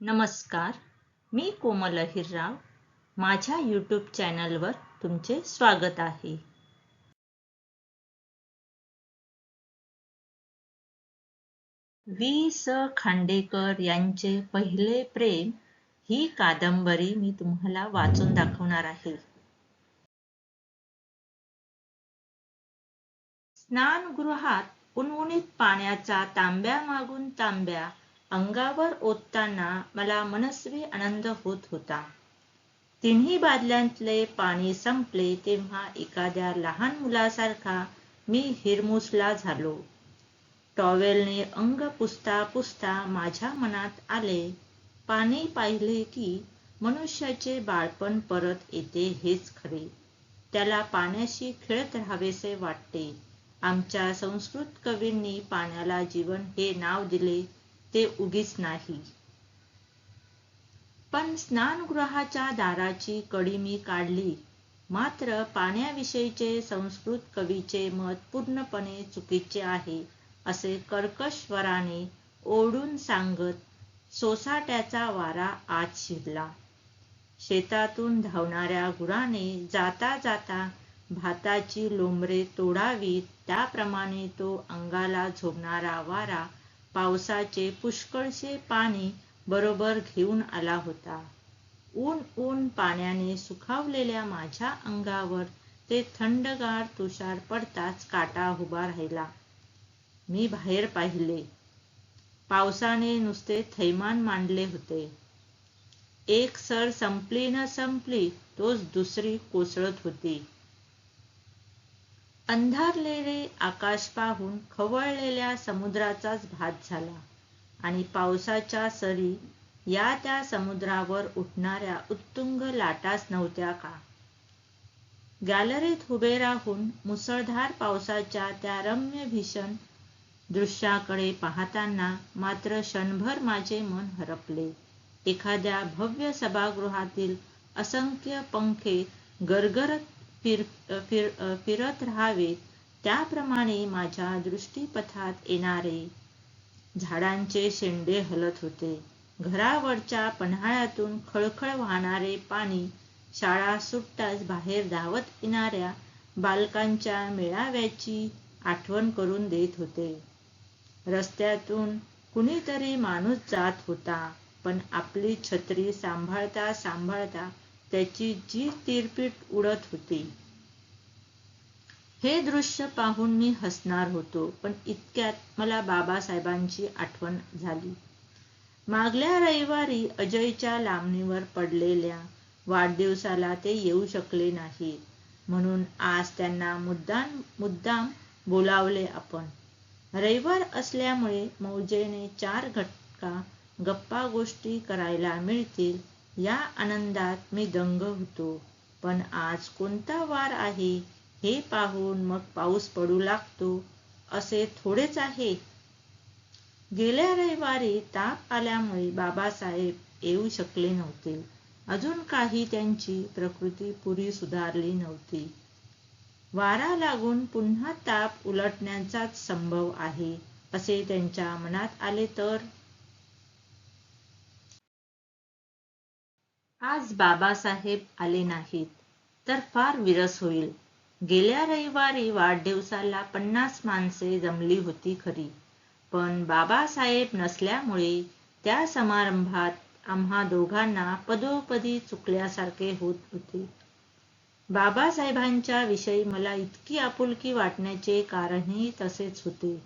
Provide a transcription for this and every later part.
नमस्कार मी कोमल अहिरराव. माझ्या यूट्यूब चॅनलवर तुमचे स्वागत आहे. वी स खांडेकर यांचे पहिले प्रेम ही कादंबरी मी तुम्हाला वाचून दाखवणार आहे. स्नानगृहात उणउणीत पाण्याचा तांब्या मागून तांब्या अंगावर ओतताना मला मनस्वी आनंद होत होता. तिन्ही बादल्यांतले पाणी संपले तेव्हा एखाद्या लहान मुलासारखा मी हिरमुसला झालो. टॉवेलने अंग पुसता पुसता माझ्या मनात आले पाणी पाहिले की मनुष्याचे बाळपण परत येते हेच खरे. त्याला पाण्याशी खेळत राहावेसे वाटते. आमच्या संस्कृत कवींनी पाण्याला जीवन हे नाव दिले. ते उगीच नाही. पण स्नानगृहाच्या दाराची कडी मी काढली. मात्र पाण्याविषयीचे संस्कृत कवीचे मत पूर्णपणे चुकीचे आहे असे कर्कश स्वराने ओरडून सांगत सोसाट्याचा वारा आत शिरला. शेतातून धावणाऱ्या गुराने जाता जाता भाताची लोंबरे तोडावीत त्याप्रमाणे तो अंगाला झोपणारा वारा पावसाचे पुष्कळसे पाणी बरोबर घेऊन आला होता. ऊन ऊन पाण्याने सुखावलेल्या माझ्या अंगावर ते थंडगार तुषार पडताच काटा उभा राहिला. मी बाहेर पाहिले. पावसाने नुसते थैमान मांडले होते. एक सर संपली न संपली तोच दुसरी कोसळत होती. अंधारलेले आकाश पाहून खवळलेल्या समुद्राचाच भात झाला आणि पावसाच्या सरी या त्या समुद्रावर उठणाऱ्या उत्तुंग लाटाच नव्हत्या का? गॅलरीत उभे राहून मुसळधार पावसाच्या त्या रम्य भीषण दृश्याकडे पाहताना मात्र क्षणभर माझे मन हरपले. एखाद्या भव्य सभागृहातील असंख्य पंखे गरगरत फिर फिर फिरत राहावेत त्याप्रमाणे माझ्या दृष्टीपथात येणारे झाडांचे शेंडे हलत होते. घरावरच्या पन्हाळ्यातून खळखळ वाहणारे पाणी शाळा सुटताच बाहेर धावत येणाऱ्या बालकांच्या मेळाव्याची आठवण करून देत होते. रस्त्यातून कुणीतरी माणूस जात होता पण आपली छत्री सांभाळता सांभाळता त्याची जी तिरपीट उडत होती. हे दृश्य पाहून मी हसणार होतो पण इतक्यात मला बाबासाहेबांची आठवण झाली. मागल्या रविवारी अजयच्या लांबणीवर पडलेल्या वाढदिवसाला ते येऊ शकले नाहीत म्हणून आज त्यांना मुद्दाम मुद्दाम बोलावले आपण. रविवार असल्यामुळे मौजेने चार घटका गप्पा गोष्टी करायला मिळतील या आनंदात मी दंग होतो. पण आज कोणता वार आहे हे पाहून मग पाऊस पडू लागतो. असे थोडेच आहे. गेल्या रविवारी ताप आल्यामुळे बाबासाहेब येऊ शकले नव्हते. अजून काही त्यांची प्रकृती पुरी सुधारली नव्हती. वारा लागून पुन्हा ताप उलटण्याचाच संभव आहे असे त्यांच्या मनात आले तर? आज बाबासाहेब आले नाहीत तर फार विरस होईल. गेल्या रविवारी वाढदिवसाला पन्नास माणसे जमली होती खरी पण बाबासाहेब नसल्यामुळे त्या समारंभात आम्हा दोघांना पदोपदी चुकल्यासारखे होत होते. बाबासाहेबांच्या विषयी मला इतकी आपुलकी वाटण्याचे कारणही तसेच होते.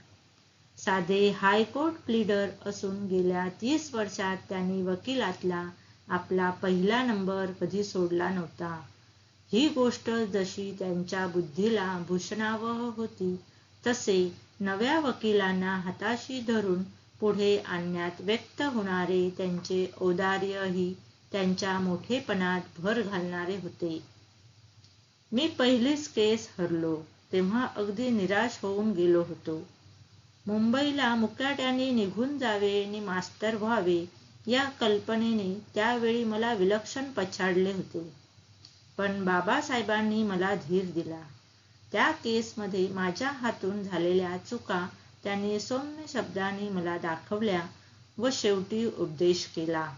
साधे हायकोर्ट प्लीडर असून गेल्या तीस वर्षात त्यांनी वकिलातला आपला पहिला नंबर कधी सोडला नव्हता. ही गोष्ट जशी त्यांच्या बुद्धीला भूषणावह होती तसे नव्या वकिलांना हाताशी धरून पुढे आणण्यात व्यक्त होणारे त्यांचे औदार्यही त्यांच्या मोठेपणात भर घालणारे होते. मी पहिलीच केस हरलो तेव्हा अगदी निराश होऊन गेलो होतो. मुंबईला मुकाट्याने निघून जावे आणि मास्तर व्हावे या कल्पनेने त्यावेळी मला विलक्षण पछाडले होते. पण बाबासाहेबांनी मला धीर दिला. त्या केसमध्ये माझ्या हातून झालेल्या चुका त्यांनी सौम्य शब्दांनी मला दाखवल्या व शेवटी उपदेश केला.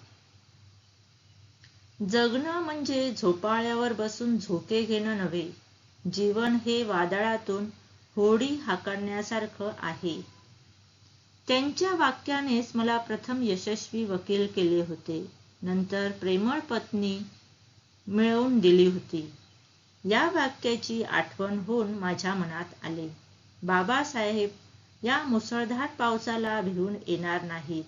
जगणं म्हणजे झोपाळ्यावर बसून झोके घेणं नव्हे जीवन हे वादळातून होडी हाकडण्यासारखं आहे. त्यांच्या वाक्यानेच मला प्रथम यशस्वी वकील केले होते. नंतर प्रेमळ पत्नी मिळवून दिली होती. या वाक्याची आठवण होऊन माझ्या मनात आले. बाबासाहेब या मुसळधार पावसाला भिवून येणार नाहीत.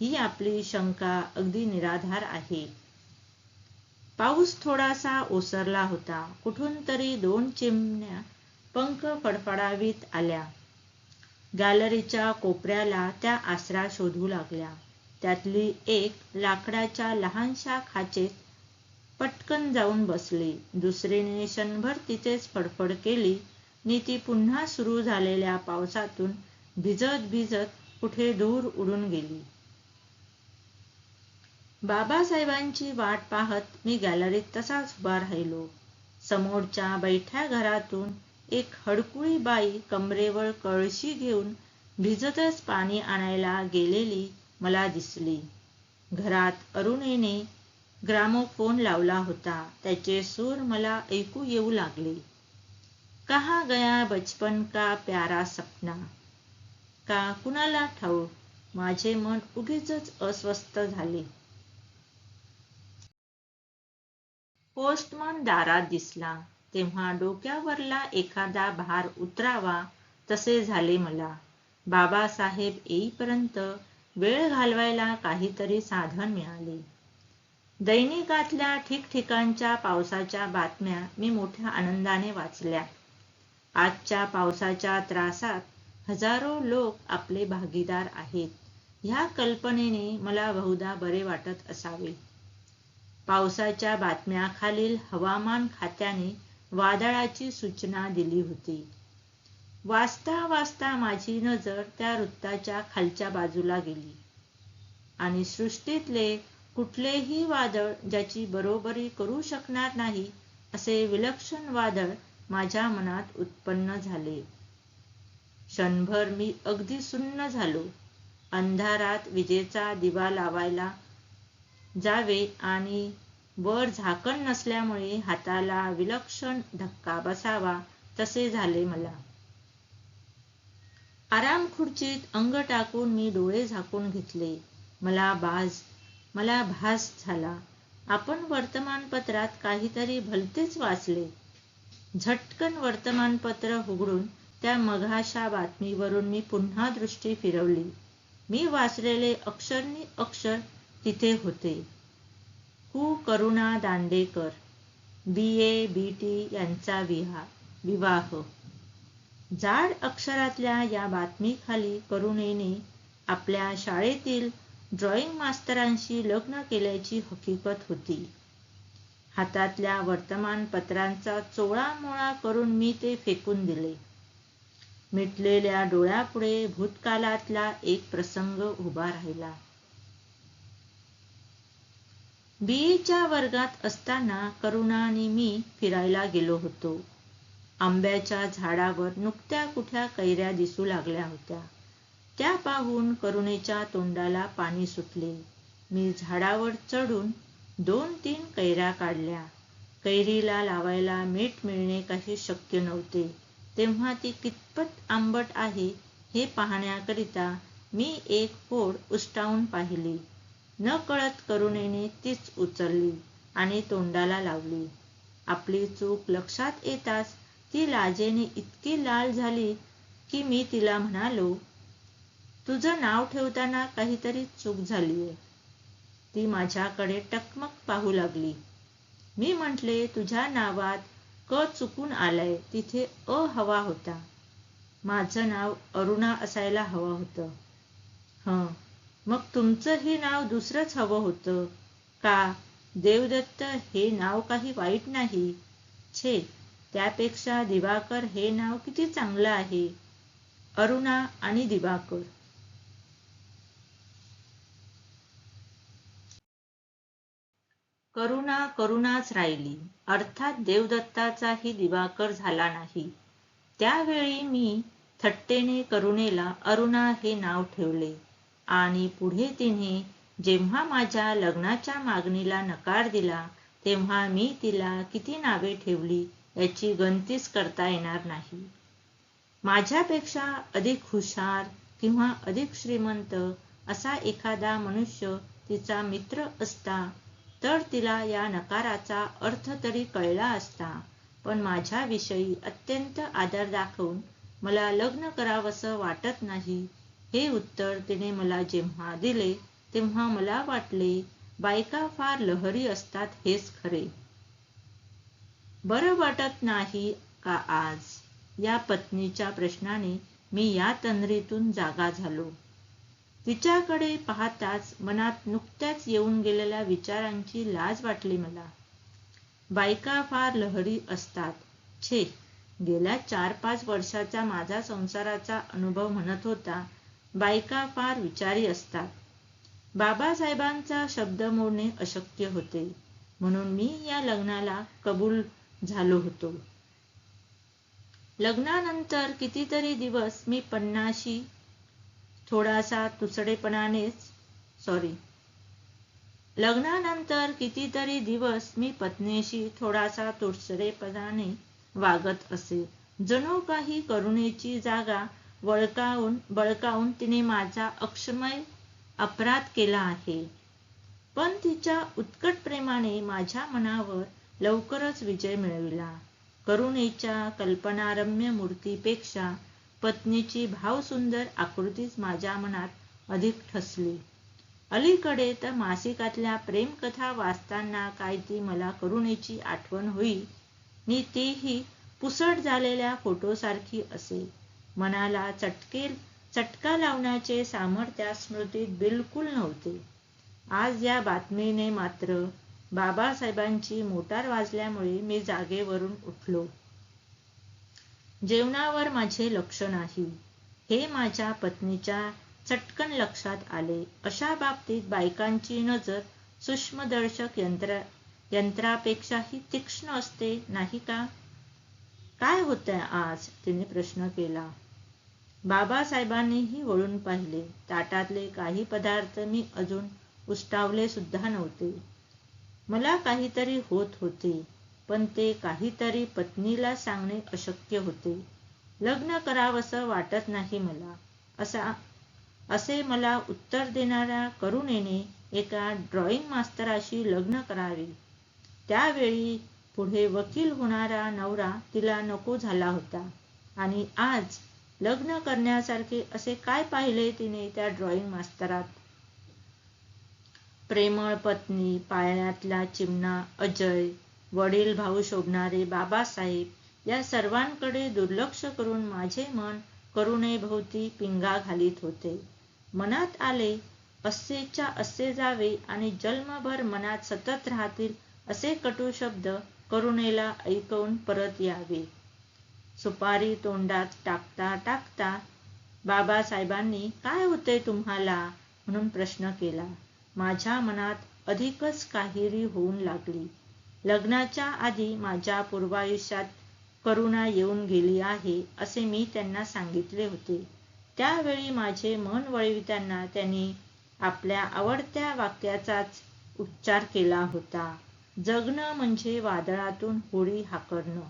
ही आपली शंका अगदी निराधार आहे. पाऊस थोडासा ओसरला होता. कुठून तरी दोन चिमण्या पंख फडफडावीत आल्या. गॅलरीच्या कोपऱ्याला त्या आसरा शोधू लागल्या. त्यातली एक लाकडाच्या लहानशा खाचेत पटकन जाऊन बसली. दुसरीने क्षणभर तिथेच फडफड केली. नि ती पुन्हा सुरू झालेल्या पावसातून भिजत भिजत कुठे दूर उडून गेली. बाबासाहेबांची वाट पाहत मी गॅलरीत तसाच उभा राहिलो. समोरच्या बैठ्या घरातून एक हडकुळी बाई कमरेवर कळशी घेऊन भिजतच पाणी आणायला गेलेली मला दिसली. घरात अरुणेने ग्रामोफोन लावला होता. त्याचे सूर मला ऐकू येऊ लागले. कहा गया बचपन का प्यारा सपना? का कुणाला ठाऊ माझे मन उगीच अस्वस्थ झाले. पोस्टमन दारात दिसला. तेव्हा डोक्यावरला एखादा भार उतरावा तसे झाले मला. बाबासाहेब येईपर्यंत वेळ घालवायला काहीतरी साधन मिळाले. दैनिकातल्या ठिकठिकाणच्या पावसाच्या बातम्या मी मोठ्या आनंदाने वाचल्या. आजच्या पावसाच्या त्रासात हजारो लोक आपले भागीदार आहेत. ह्या कल्पनेने मला बहुधा बरे वाटत असावे. पावसाच्या बातम्याखालील हवामान खात्याने वादळाची सूचना दिली होती. वाचता वाचता माझी नजर त्या वृत्ताच्या खालच्या बाजूला गेली. आणि सृष्टीतले कुठलेही वादळ ज्याची बरोबरी करू शकणार नाही असे विलक्षण वादळ माझ्या मनात उत्पन्न झाले. क्षणभर मी अगदी सुन्न झालो. अंधारात विजेचा दिवा लावायला जावे आणि वर झाकण नसल्यामुळे हाताला विलक्षण धक्का बसावा तसे झाले मला. आराम खुर्चीत अंग टाकून मी डोळे झाकून घेतले. मला बाज मला भास झाला. आपण वर्तमानपत्रात काहीतरी भलतेच वाचले. झटकन वर्तमानपत्र उघडून त्या मघाशा बातमीवरून मी पुन्हा दृष्टी फिरवली. मी वाचलेले अक्षरनी अक्षर तिथे होते. हु करुणा दांडेकर बी ए बी टी यांचा विहा विवाह. जाड अक्षरातल्या या बातमीखाली करुणेने आपल्या शाळेतील ड्रॉइंग मास्तरांशी लग्न केल्याची हकीकत होती. हातातल्या वर्तमानपत्रांचा चोळामोळा करून मी ते फेकून दिले. मिटलेल्या डोळ्यापुढे भूतकालातला एक प्रसंग उभा राहिला. बीएच्या वर्गात असताना करुणा आणि मी फिरायला गेलो होतो. आंब्याच्या झाडावर नुकत्या कुठ्या कैऱ्या दिसू लागल्या होत्या. त्या पाहून करुणेच्या तोंडाला पाणी सुटले. मी झाडावर चढून दोन तीन कैऱ्या काढल्या. कैरीला लावायला मीठ मिळणे काही शक्य नव्हते. तेव्हा ती कितपत आंबट आहे हे पाहण्याकरिता मी एक फोड उष्टावून पाहिली. न कळत करुणेने तीच उचलली आणि तोंडाला लावली. आपली चूक लक्षात येताच ती लाजेने इतकी लाल झाली की मी तिला म्हणालो तुझं नाव ठेवताना काहीतरी चूक झालीये ती माझ्याकडे टकमक पाहू लागली. मी म्हटले तुझ्या नावात क चुकून आलाय तिथे अ हवा होता. माझं नाव अरुणा असायला हवं होतं. हं मग तुमचंही नाव दुसरंच हवं होतं. का? देवदत्त हे नाव काही वाईट नाही. छे त्यापेक्षा दिवाकर हे नाव किती चांगलं आहे. अरुणा आणि दिवाकर. करुणा करुणाच राहिली. अर्थात देवदत्ताचाही दिवाकर झाला नाही. त्यावेळी मी थट्टेने करुणेला अरुणा हे नाव ठेवले. आणि पुढे तिने जेव्हा माझ्या लग्नाच्या मागणीला नकार दिला तेव्हा मी तिला किती नावे ठेवली याची गणतीच करता येणार नाही. माझ्यापेक्षा अधिक हुशार किंवा अधिक श्रीमंत असा एखादा मनुष्य तिचा मित्र असता तर तिला या नकाराचा अर्थ तरी कळला असता. पण माझ्याविषयी अत्यंत आदर दाखवून मला लग्न करावंसं वाटत नाही हे उत्तर तिने मला जेव्हा दिले तेव्हा मला वाटले बायका फार लहरी असतात हेच खरे. बरं वाटत नाही का आज? या पत्नीच्या प्रश्नाने मी या तंद्रीतून जागा झालो. तिच्याकडे पाहताच मनात नुकत्याच येऊन गेलेल्या विचारांची लाज वाटली मला. बायका फार लहरी असतात. छे गेल्या चार पाच वर्षाचा माझा संसाराचा अनुभव म्हणत होता बायका फार विचारी असतात. बाबासाहेबांचा शब्द मोडणे अशक्य होते. म्हणून मी या लग्नाला कबूल झालो होतो. लग्नानंतर कितीतरी दिवस मी पन्नाशी थोडासा तुसडेपणानेच सॉरी लग्नानंतर कितीतरी दिवस मी पत्नीशी थोडासा तुसडेपणाने वागत असे. जणू काही करुणेची जागा वळकावून बळकावून तिने माझा अक्षमय अपराध केला आहे. पण तिच्या उत्कट प्रेमाने माझ्या मनावर लवकरच विजय मिळविला. करुणेच्या कल्पनारम्य मूर्तीपेक्षा पत्नीची भावसुंदर आकृतीच माझ्या मनात अधिक ठसली. अलीकडे तर मासिकातल्या प्रेमकथा वाचताना काय ती मला करुणेची आठवण होई नि तीही पुसट झालेल्या फोटोसारखी असे. मनाला चटके चटका लावण्याचे सामर्थ्य स्मृतीत बिलकुल नव्हते. आज या बातमीने मात्र बाबासाहेबांची मोटार वाजल्यामुळे मी जागेवरून उठलो. जेवणावर माझे लक्ष नाही. हे माझ्या पत्नीच्या चटकन लक्षात आले. अशा बाबतीत बायकांची नजर सूक्ष्मदर्शक यंत्र यंत्रापेक्षाही तीक्ष्ण असते नाही का? काय होतंय आज? तिने प्रश्न केला. बाबासाहेबांनीही वळून पाहिले. ताटातले काही पदार्थ मी अजून उष्टावले सुद्धा नव्हते. मला काहीतरी होत होते पण ते काहीतरी पत्नीला सांगणे अशक्य होते. लग्न करावंसं वाटत नाही मला. असा असे मला उत्तर देणाऱ्या करुणेने एका ड्रॉइंग मास्तराशी लग्न करावे. त्यावेळी पुढे वकील होणारा नवरा तिला नको झाला होता आणि आज लग्न करण्यासारखे असे काय पाहिले तिने त्या ड्रॉइंग मास्तरात प्रेमळ पत्नी पाळण्यातला चिमणा अजय वडील भाऊ शोभणारे बाबासाहेब या सर्वांकडे दुर्लक्ष करून माझे मन करुणेभोवती पिंगा घालीत होते. मनात आले अस्सेच्या असे जावे आणि जन्मभर मनात सतत राहतील असे कटू शब्द करुणेला ऐकवून परत यावे. सुपारी तोंडात टाकता टाकता बाबासाहेबांनी काय होते तुम्हाला? म्हणून प्रश्न केला. माझ्या मनात अधिकच काहिरी होऊन लागली. लग्नाच्या आधी माझ्या पूर्वायुष्यात करुणा येऊन गेली आहे असे मी त्यांना सांगितले होते. त्यावेळी माझे मन वळविताना त्यांनी आपल्या आवडत्या वाक्याचाच उच्चार केला होता. जगणं म्हणजे वादळातून होळी हाकरणं.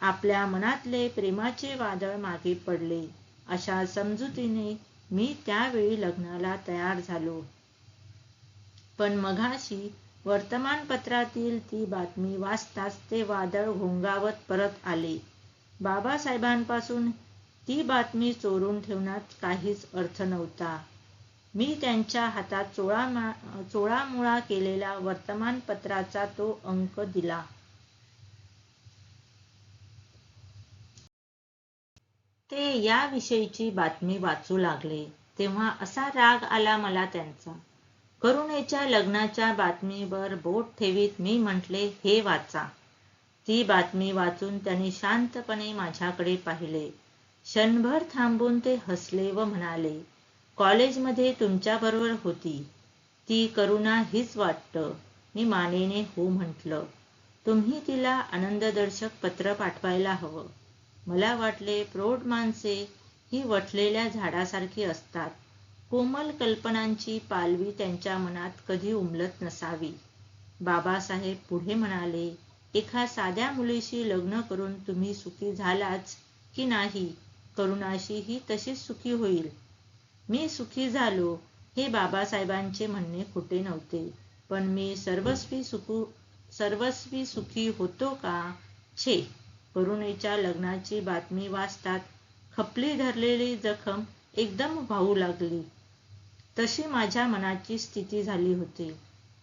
आपल्या मनातले प्रेमाचे वादळ मागे पडले. अशा समजुतीने मी त्यावेळी लग्नाला तयार झालो. पण मघाशी वर्तमानपत्रातील ती बातमी वाचताच ते वादळ घोंगावत परत आले. बाबासाहेबांपासून ती बातमी चोरून ठेवण्यात काहीच अर्थ नव्हता. मी त्यांच्या हातात चोळा चोळामुळा केलेला वर्तमानपत्राचा तो अंक दिला. ते याविषयीची बातमी वाचू लागले तेव्हा असा राग आला मला त्यांचा. करुणेच्या लग्नाच्या बातमीवर बोट ठेवीत मी म्हटले हे वाचा. ती बातमी वाचून त्यांनी शांतपणे माझ्याकडे पाहिले. क्षणभर थांबून ते हसले व म्हणाले कॉलेजमध्ये तुमच्याबरोबर होती. ती करुणा हीच वाटतं. मी मानेने हो म्हटलं तुम्ही तिला आनंददर्शक पत्र पाठवायला हवं. मला वाटले प्रौढ माणसे ही वठलेल्या झाडासारखी असतात. कोमल कल्पनांची पालवी त्यांच्या मनात कधी उमलत नसावी. बाबासाहेब पुढे म्हणाले एका साध्या मुलीशी लग्न करून तुम्ही सुखी झालाच की नाही? करुणाशी ही तशीच सुखी होईल. मी सुखी झालो हे बाबासाहेबांचे म्हणणे खोटे नव्हते. पण मी सर्वस्वी सुखू सर्वस्वी सुखी होतो का? छे. करुणेच्या लग्नाची बातमी वाचतात. खपली धरलेली जखम एकदम वाहू लागली. तशी माझ्या मनाची स्थिती झाली होती.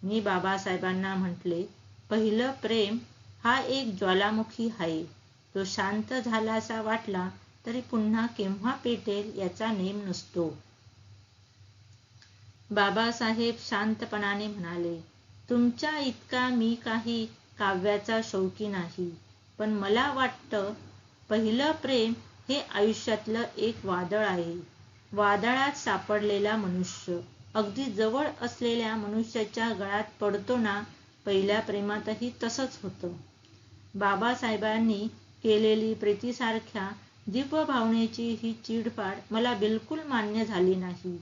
मी बाबासाहेबांना म्हटले पहिलं प्रेम हा एक ज्वालामुखी आहे. तो शांत झालासा वाटला तरी पुन्हा केव्हा पेटेल याचा नेम नसतो. बाबासाहेब शांतपणाने म्हणाले तुमच्या इतका मी काही काव्याचा शौकी नाही. पण मला वाटतं पहिलं प्रेम हे आयुष्यातलं एक वादळ आहे. वादळात सापडलेला मनुष्य. अगदी जवळ असलेल्या मनुष्याच्या गळ्यात पडतो ना पहिल्या प्रेमातही तसंच होतं. बाबासाहेबांनी केलेली प्रीतीसारख्या दिव्य भावनेची ही चिडपाड मला बिलकुल मान्य झाली नाही.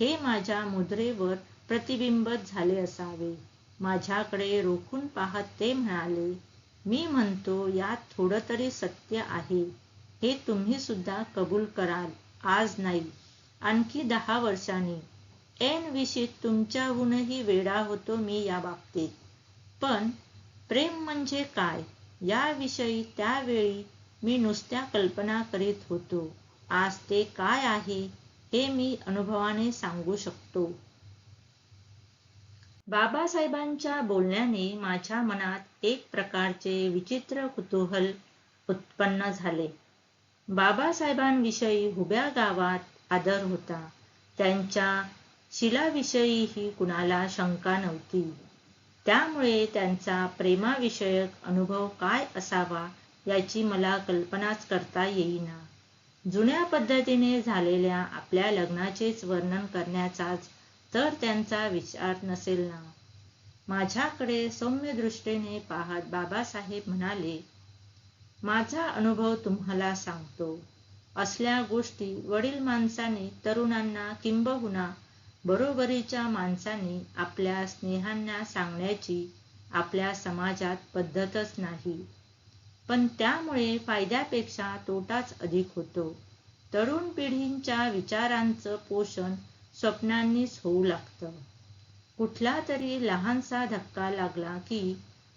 हे माझ्या मुद्रेवर प्रतिबिंबत झाले असावे. माझ्याकडे रोखून पाहत ते म्हणाले मी म्हणतो यात थोडं तरी सत्य आहे. हे तुम्ही सुद्धा कबूल कराल. आज नाही. आणखी दहा वर्षांनी. ऐन विषयी तुमच्याहूनही वेडा होतो मी या बाबतीत. पण प्रेम म्हणजे काय? याविषयी त्यावेळी मी नुसत्या कल्पना करीत होतो. आज ते काय आहे हे मी अनुभवाने सांगू शकतो. बाबासाहेबांच्या बोलण्याने माझ्या मनात एक प्रकारचे विचित्र कुतूहल उत्पन्न झाले. बाबासाहेबांविषयी हुब्या गावात आदर होता. त्यांच्या शिलाविषयीही कुणाला शंका नव्हती. त्यामुळे त्यांचा प्रेमाविषयक अनुभव काय असावा याची मला कल्पनाच करता येईना. जुन्या पद्धतीने झालेल्या आपल्या लग्नाचेच वर्णन करण्याचाच तर त्यांचा विचार नसेल ना. माझ्याकडे सौम्य दृष्टीने पाहत बाबासाहेब म्हणाले माझा अनुभव तुम्हाला सांगतो. असल्या गोष्टी वडील माणसाने तरुणांना किंबहुना बरोबरीच्या माणसाने आपल्या स्नेहांना सांगण्याची आपल्या समाजात पद्धतच नाही. पण त्यामुळे फायद्यापेक्षा तोटाच अधिक होतो. तरुण पिढींच्या विचारांचं पोषण स्वप्नांनीच होऊ लागतं. कुठला तरी लहानसा धक्का लागला की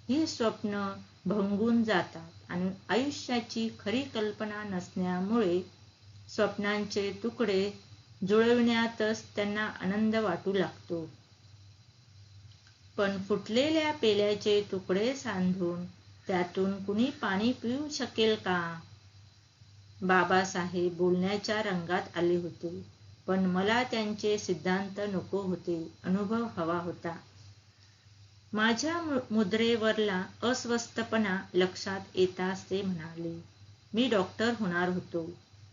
ही स्वप्न भंगून जातात आणि आयुष्याची खरी कल्पना नसण्यामुळे स्वप्नांचे तुकडे जुळविण्यातच त्यांना आनंद वाटू लागतो. पण फुटलेल्या पेल्याचे तुकडे सांधून त्यातून कुणी पाणी पिऊ शकेल का? बाबासाहेब बोलण्याच्या रंगात आले होते. पण मला त्यांचे सिद्धांत नको होते. अनुभव हवा होता. माझ्या मुद्रेवरला अस्वस्थपणा लक्षात येताच ते म्हणाले. मी डॉक्टर होणार होतो.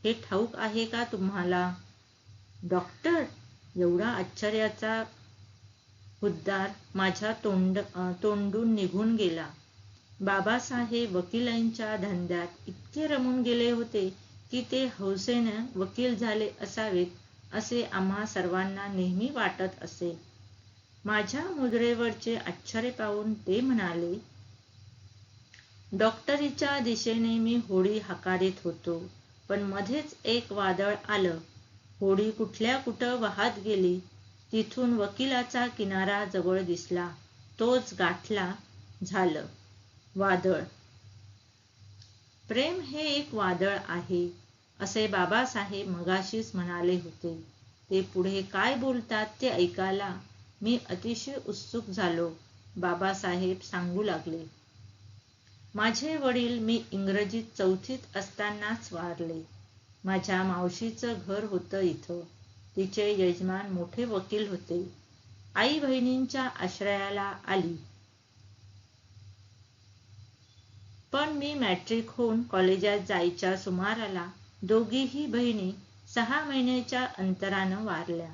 हे ठाऊक आहे का तुम्हाला? डॉक्टर? एवढा आश्चर्याचा उद्गार माझ्या तोंड तोंडून निघून गेला. बाबासाहेब वकिलांच्या धंद्यात इतके रमून गेले होते की ते हौसेनं वकील झाले असावेत. असे आम्हा सर्वांना नेहमी वाटत असे. माझ्या मुद्रेवरचे आश्चर्य पाहून ते म्हणाले डॉक्टरीच्या दिशेने मी होडी हकारीत होतो पण मध्येच एक वादळ आलं. होडी कुठल्या कुठं वाहत गेली तिथून वकिलाचा किनारा जवळ दिसला. तोच गाठला झालं. वादळ. प्रेम हे एक वादळ आहे. असे बाबासाहेब मगाशीच म्हणाले होते. ते पुढे काय बोलतात ते ऐकायला मी अतिशय उत्सुक झालो. बाबासाहेब सांगू लागले. माझे वडील मी इंग्रजीत चौथीत असतानाच वारले. माझ्या मावशीचं घर होतं इथं. तिचे यजमान मोठे वकील होते. आई बहिणींच्या आश्रयाला आली. पण मी मॅट्रिक होऊन कॉलेजात जायच्या सुमाराला दोघीही बहिणी सहा महिन्याच्या अंतरानं वारल्या.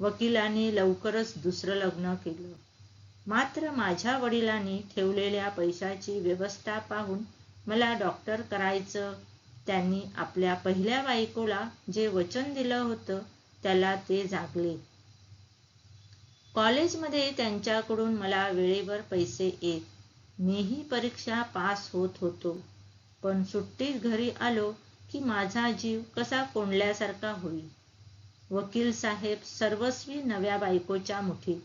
वकिलाने लवकरच दुसरं लग्न केलं. मात्र माझ्या वडिलांनी ठेवलेल्या पैशाची व्यवस्था पाहून मला डॉक्टर करायचं त्यांनी आपल्या पहिल्या बायकोला जे वचन दिलं होतं त्याला ते जागले. कॉलेजमध्ये त्यांच्याकडून मला वेळेवर पैसे येत. मीही परीक्षा पास होत होतो. पण सुट्टीत घरी आलो की माझा जीव कसा कोंडल्यासारखा होईल? वकील साहेब सर्वस्वी नव्या बायकोच्या मुठीत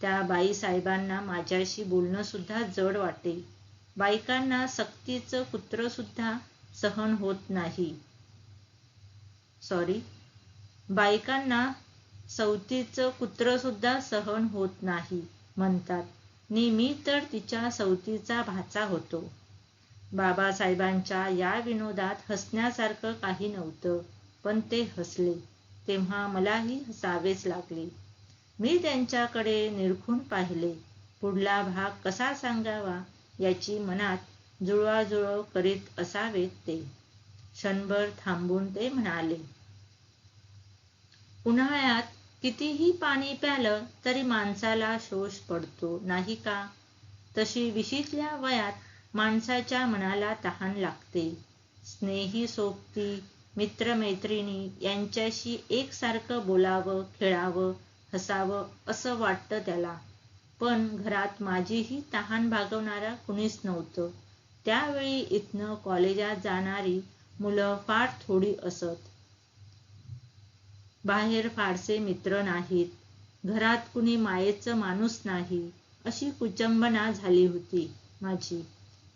त्या बाई साहेबांना माझ्याशी बोलणं सुद्धा जड वाटे. बायकांना सक्तीचं कुत्र सुद्धा सहन होत नाही. सॉरी बायकांना सवतीचं कुत्र सुद्धा सहन होत नाही म्हणतात. नेहमी तर तिच्या सवतीचा भाचा होतो. बाबासाहेबांच्या या विनोदात हसण्यासारखं काही नव्हतं पण ते हसले. तेव्हा मलाही हसावेच लागले. मी त्यांच्याकडे निरखून पाहिले. पुढला भाग कसा सांगावा याची मनात जुळवाजुळव करीत असावेत ते. क्षणभर थांबून ते म्हणाले उन्हाळ्यात कितीही पाणी प्यालं तरी माणसाला शोष पडतो नाही का? तशी विशीतल्या वयात माणसाच्या मनाला तहान लागते. स्नेही सोबती मित्रमैत्रिणी यांच्याशी एकसारखं बोलावं खेळावं हसावं असं वाटतं त्याला. पण घरात माझीही तहान भागवणारा कुणीच नव्हतं. त्यावेळी इथनं कॉलेजात जाणारी मुलं फार थोडी असत. बाहेर फारसे मित्र नाहीत. घरात कुणी मायेचं माणूस नाही अशी कुचंबना झाली होती माझी.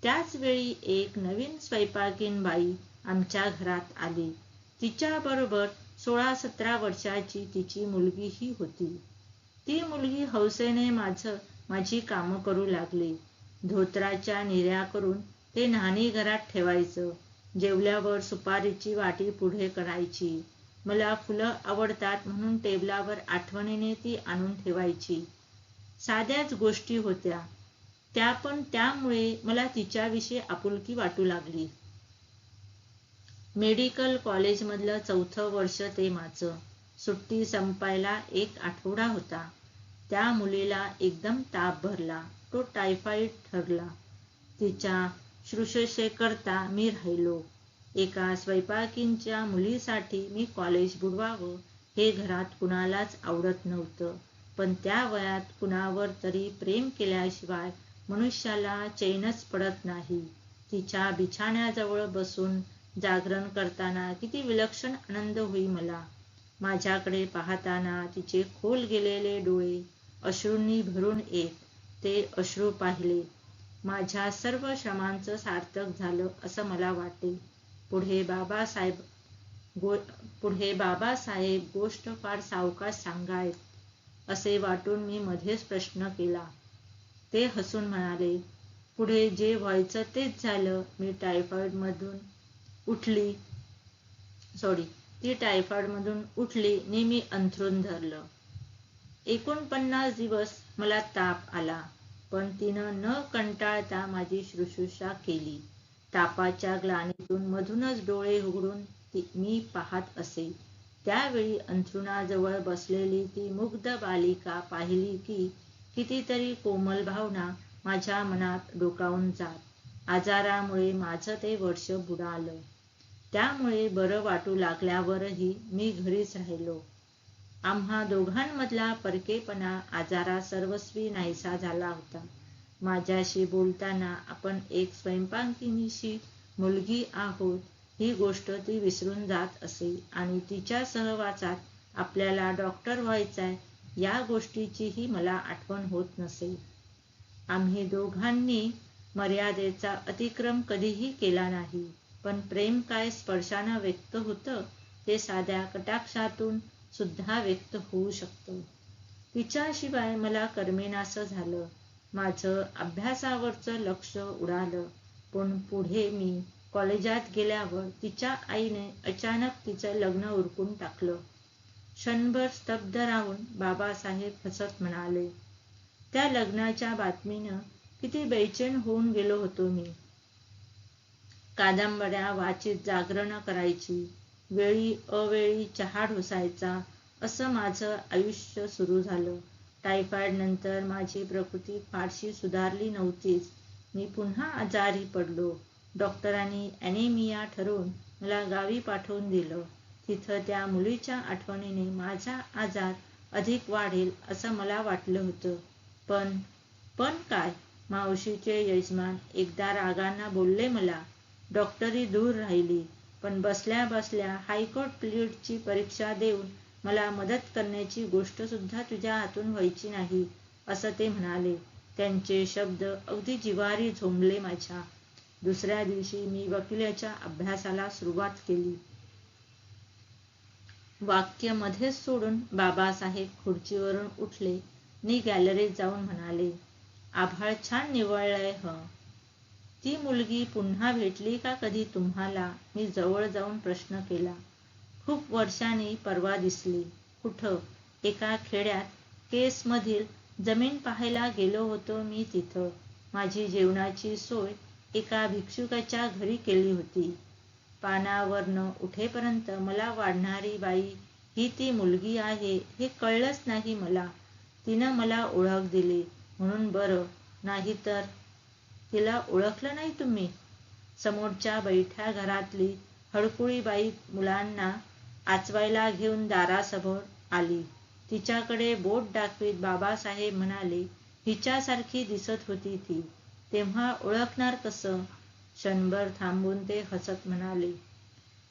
त्याच वेळी एक नवीन स्वयंपाकीन बाई आमच्या घरात आली. तिच्याबरोबर सोळा सतरा वर्षाची तिची मुलगीही होती. ती मुलगी हौसेने माझं माझी कामं करू लागली. धोत्राच्या निर्या करून ते नाणी घरात ठेवायचं. जेवल्यावर सुपारीची वाटी पुढे करायची. मला फुलं आवडतात म्हणून टेबलावर आठवणीने ती आणून ठेवायची. साध्याच गोष्टी होत्या. त्या पण त्यामुळे मला तिच्याविषयी आपुलकी वाटू लागली. मेडिकल कॉलेजमधलं चौथं वर्ष ते माझं. सुट्टी संपायला एक आठवडा होता. त्या मुलीला एकदम ताप भरला. तो टायफॉइड ठरला. तिच्या शुश्रूषेकरता मी राहिलो. एका स्वयंपाकींच्या मुलीसाठी मी कॉलेज बुडवावं हे घरात कुणालाच आवडत नव्हतं. पण त्या वयात कुणावर तरी प्रेम केल्याशिवाय मनुष्याला चैनच पडत नाही. तिच्या बिछाण्याजवळ बसून जागरण करताना किती विलक्षण आनंद होई मला. माझ्याकडे पाहताना तिचे खोल गेलेले डोळे अश्रूंनी भरून येत ते अश्रू पाहिले. माझ्या सर्व श्रमांचं सार्थक झालं असं मला वाटे. पुढे बाबासाहेब गो पुढे बाबासाहेब गोष्ट फार सावकाश सांगायत असे वाटून मी मध्येच प्रश्न केला. ते हसून म्हणाले पुढे जे व्हायचं तेच झालं. मी टायफॉइड मधून उठली. सॉरी ती टायफॉइड मधून उठली. ने मी अंथरून धरलं. एकोणपन्नास दिवस मला ताप आला पण तिनं न कंटाळता माझी शुश्रूषा केली. तापाच्या ग्लानीतून मधूनच डोळे उघडून मी पाहत असे. त्यावेळी अंथरुणाजवळ बसलेली ती मुग्ध बालिका पाहिली की कितीतरी कोमल भावना माझ्या मनात डोकावून जात. आजारामुळे माझं ते वर्ष बुडालं. त्यामुळे बरं वाटू लागल्यावरही मी घरीच राहिलो. आम्हा दोघांमधला परकेपणा आजारा सर्वस्वी नाहीसा झाला होता. माझ्याशी बोलताना आपण एक स्वयंपाकिनीशी मुलगी आहोत ही गोष्ट ती विसरून जात असे आणि तिच्या सहवासात आपल्याला डॉक्टर व्हायचाय या गोष्टीचीही मला आठवण होत नसे आम्ही दोघांनी मर्यादेचा अतिक्रम कधीही केला नाही पण प्रेम काय स्पर्शानं व्यक्त होतं ते साध्या कटाक्षातून सुद्धा व्यक्त होऊ शकतं. तिच्याशिवाय मला कर्मेनासं झालं. माझं अभ्यासावरचं लक्ष उडालं. पण पुढे मी कॉलेजात गेल्यावर तिच्या आईने अचानक तिचं लग्न उरकून टाकलं. क्षणभर स्तब्ध राहून बाबासाहेब हसत म्हणाले. त्या लग्नाच्या बातमीनं किती बेचैन होऊन गेलो होतो मी. कादंबऱ्या वाचित जागरण करायची वेळी अवेळी चहा ढोसायचा असं माझं आयुष्य सुरू झालं. टायफॉइड नंतर माझी प्रकृती फारशी सुधारली नव्हतीच. मी पुन्हा आजारी पडलो. डॉक्टरांनी ॲनेमिया ठरवून मला गावी पाठवून दिलं. तिथं त्या मुलीच्या आठवणीने माझा आजार अधिक वाढेल असं मला वाटलं होतं. पण पण काय? मावशीचे यजमान एकदा रागांना बोलले मला डॉक्टरी दूर राहिली पण बसल्या बसल्या हायकोर्ट प्लीडची परीक्षा देऊन मला मदत करण्याची गोष्ट सुद्धा तुझ्या हातून व्हायची नाही असं ते म्हणाले. त्यांचे शब्द अगदी जिवारी झोंबले माझ्या. दुसऱ्या दिवशी मी वकिलाच्या अभ्यासाला सुरुवात केली. वाक्य मध्येच सोडून बाबासाहेब खुर्चीवरून उठले. नि गॅलरीत जाऊन म्हणाले आभाळ छान निवळलंय ह. ती मुलगी पुन्हा भेटली का कधी तुम्हाला? मी जवळ जाऊन प्रश्न केला. खूप वर्षांनी परवा दिसली. कुठं? एका खेड्यात. केसमधील जमीन पाहायला गेलो होतो मी तिथं. माझी जेवणाची सोय एका भिक्षुकाच्या घरी केली होती. पानावरनं उठेपर्यंत मला वाढणारी बाई ही ती मुलगी आहे हे कळलंच नाही मला. तिनं मला ओळख दिली. म्हणून बरं नाहीतर तिला ओळखलं नाही तुम्ही? समोरच्या बैठ्या घरातली हडकुळी बाई मुलांना आचवायला घेऊन दारासमोर आली. तिच्याकडे बोट दाखवीत बाबासाहेब म्हणाले हिच्यासारखी दिसत होती ती. तेव्हा ओळखणार कसं? क्षणभर थांबून ते हसत म्हणाले.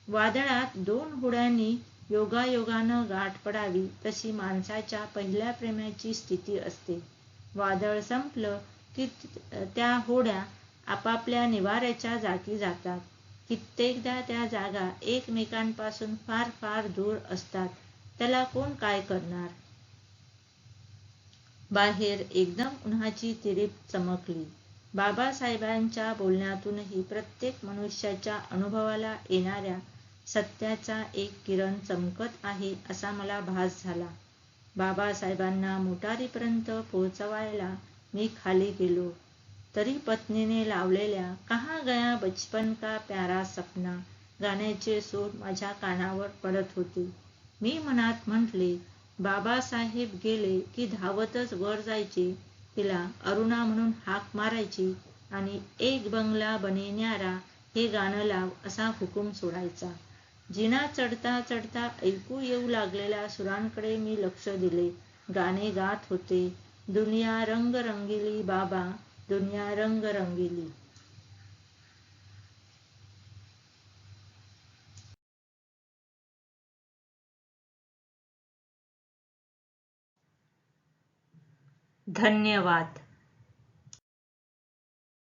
वादळात दोन होड्यांनी योगायोगानं गाठ पडावी तशी माणसाच्या पहिल्या प्रेमाची स्थिती असते. वादळ संपलं की त्या होड्या आपापल्या निवाऱ्याच्या जागी जातात. कित्येकदा त्या जागा एकमेकांपासून फार फार दूर असतात. त्याला कोण काय करणार? बाहेर एकदम उन्हाची तिरीप चमकली. बाबासाहेबांच्या बोलण्यातूनही प्रत्येक मनुष्याच्या अनुभवाला येणाऱ्या सत्याचा एक किरण चमकत आहे असा मला भास झाला. बाबासाहेबांना मोटारीपर्यंत पोहोचवायला मी खाली गेलो. तरी पत्नीने लावलेल्या कहा गया बचपन का प्यारा सपना गाण्याचे सूर माझ्या कानावर पडत होते. मी मनात म्हटले बाबासाहेब गेले की धावतच वर जायचे तिला अरुणा म्हणून हाक मारायची आणि एक बंगला बनेन्यारा हे गाणं लाव असा हुकूम सोडायचा. जिना चढता चढता ऐकू येऊ लागलेल्या सुरांकडे मी लक्ष दिले. गाणे गात होते. दुनिया रंग रंगिली बाबा दुनिया रंग रंगिली. धन्यवाद.